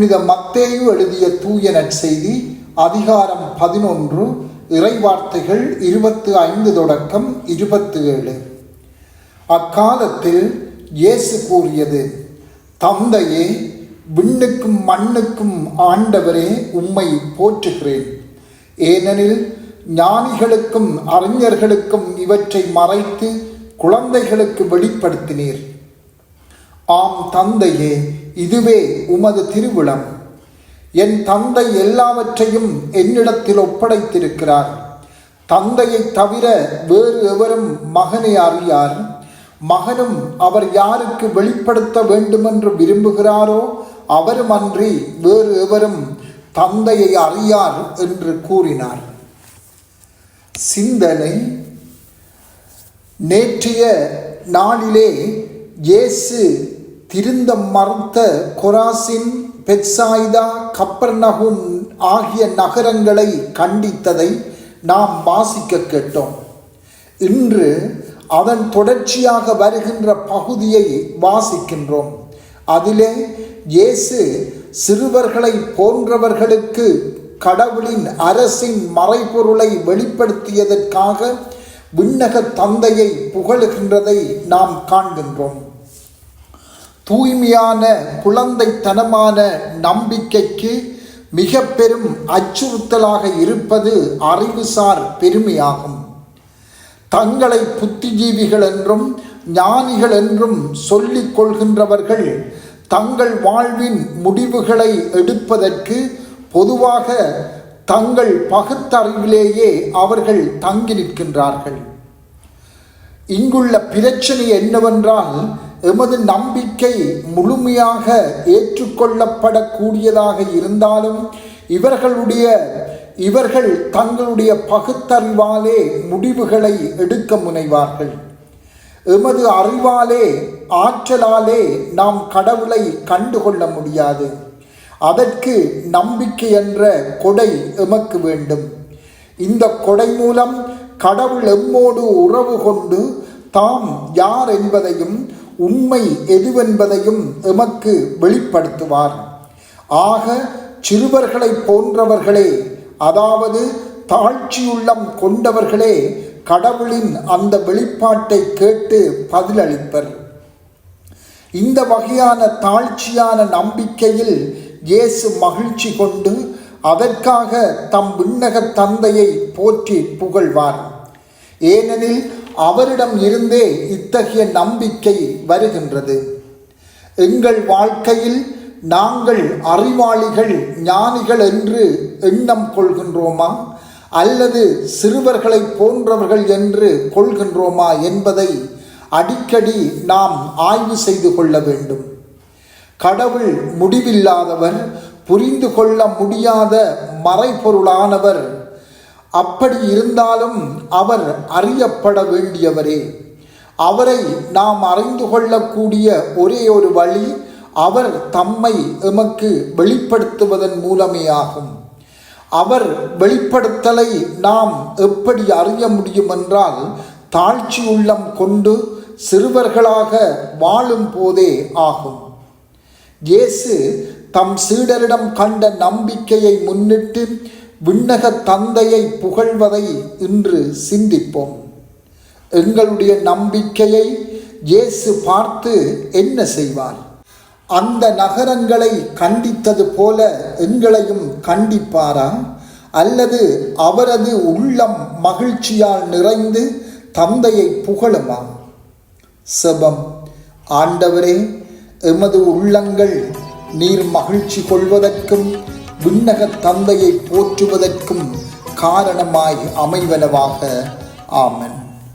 புனித மத்தேயு எழுதிய தூய நற்செய்தி அதிகாரம் பதினொன்று இறைவார்த்தைகள் இருபத்து ஐந்து தொடக்கம் இருபத்து ஏழு அக்காலத்தில் இயேசு கூறியது தந்தையே விண்ணுக்கும் மண்ணுக்கும் ஆண்டவரே உம்மை போற்றுகிறேன். ஏனெனில் ஞானிகளுக்கும் அறிஞர்களுக்கும் இவற்றை மறைத்து குழந்தைகளுக்கு வெளிப்படுத்தினீர். ஆம் தந்தையே இதுவே உமது திருவிழம் என் தந்தை எல்லாவற்றையும் என்னிடத்தில் ஒப்படைத்திருக்கிறார். தந்தையை தவிர வேறு எவரும் மகனை அறியார். மகனும் அவர் யாருக்கு வெளிப்படுத்த வேண்டுமென்று விரும்புகிறாரோ அவரும் அன்றி வேறு எவரும் தந்தையை அறியார் என்று கூறினார். சிந்தனை. நேற்றைய நாளிலே இயேசு திருந்த மறுத்த கொராசின் பெட்சாய்தா கப்பர்நகும் ஆகிய நகரங்களை கண்டித்ததை நாம் வாசிக்க கேட்டோம். இன்று அதன் தொடர்ச்சியாக வருகின்ற பகுதியை வாசிக்கின்றோம். அதிலே இயேசு சிறுவர்களை போன்றவர்களுக்கு கடவுளின் அரசின் மறைபொருளை வெளிப்படுத்தியதற்காக விண்ணக தந்தையை புகழுகின்றதை நாம் காண்கின்றோம். தூய்மையான குழந்தைத்தனமான நம்பிக்கைக்கு மிக பெரும் அச்சுறுத்தலாக இருப்பது அறிவுசார் பெருமையாகும். தங்களை புத்திஜீவிகள் என்றும் ஞானிகள் என்றும் சொல்லிக் கொள்கின்றவர்கள் தங்கள் வாழ்வின் முடிவுகளை எடுப்பதற்கு பொதுவாக தங்கள் பகுத்தறிவிலேயே அவர்கள் தங்கி நிற்கின்றார்கள். இங்குள்ள பிரச்சனை என்னவென்றால் எமது நம்பிக்கை முழுமையாக ஏற்றுக்கொள்ளப்படக்கூடியதாக இருந்தாலும் இவர்களுடைய இவர்கள் தங்களுடைய பகுத்தறிவாலே முடிவுகளை எடுக்க முனைவார்கள். எமது அறிவாலே ஆற்றலாலே நாம் கடவுளை கண்டுகொள்ள முடியாது. அதற்கு நம்பிக்கை என்ற கொடை எமக்கு வேண்டும். இந்த கொடை மூலம் கடவுள் எம்மோடு உறவு கொண்டு தாம் யார் என்பதையும் உண்மை எதுவென்பதையும் எமக்கு வெளிப்படுத்துவார். ஆக சிறுவர்களை போன்றவர்களே அதாவது தாழ்ச்சியுள்ளம் கொண்டவர்களே கடவுளின் அந்த வெளிப்பாட்டை கேட்டு பதிலளிப்பர். இந்த வகையான தாழ்ச்சியான நம்பிக்கையில் இயேசு மகிழ்ச்சி கொண்டு அதற்காக தம் விண்ணக தந்தையை போற்றி புகழ்வார். ஏனெனில் அவரிடம் இருந்தே இத்தகைய நம்பிக்கை வருகின்றது. எங்கள் வாழ்க்கையில் நாங்கள் அறிவாளிகள் ஞானிகள் என்று எண்ணம் கொள்கின்றோமா? அல்லது சிறுவர்களை போன்றவர்கள் என்று கொள்கின்றோமா என்பதை அடிக்கடி நாம் ஆய்வு செய்து கொள்ள வேண்டும். கடவுள் முடிவில்லாதவர் புரிந்து கொள்ள முடியாத மறைபொருளானவர் அப்படி இருந்தாலும் அவர் அறியப்பட வேண்டியவரே. அவரை நாம் அறிந்து கொள்ளக்கூடிய ஒரே ஒரு வழி அவர் தம்மை எமக்கு வெளிப்படுத்துவதன் மூலமே ஆகும். அவர் வெளிப்படுத்தலை நாம் எப்படி அறிய முடியும் என்றால் தாழ்ச்சி உள்ளம் கொண்டு சிறுவர்களாக வாழும் போதே ஆகும். இயேசு தம் சீடரிடம் கண்ட நம்பிக்கையை முன்னிட்டு விண்ணக தந்தையை புகழ்வதை இன்று சிந்திப்போம். எங்களுடைய நம்பிக்கையை இயேசு பார்த்து என்ன செய்வார்? அந்த நகரங்களை கண்டித்தது போல எங்களையும் கண்டிப்பாரா? அல்லது அவரது உள்ளம் மகிழ்ச்சியால் நிறைந்து தந்தையை புகழுமா? செபம். ஆண்டவரே எமது உள்ளங்கள் நீர் மகிழ்ச்சி கொள்வதற்கும் விண்ணக தந்தையை போற்றுவதற்கும் காரணமாய் அமைவனவாக. ஆமன்.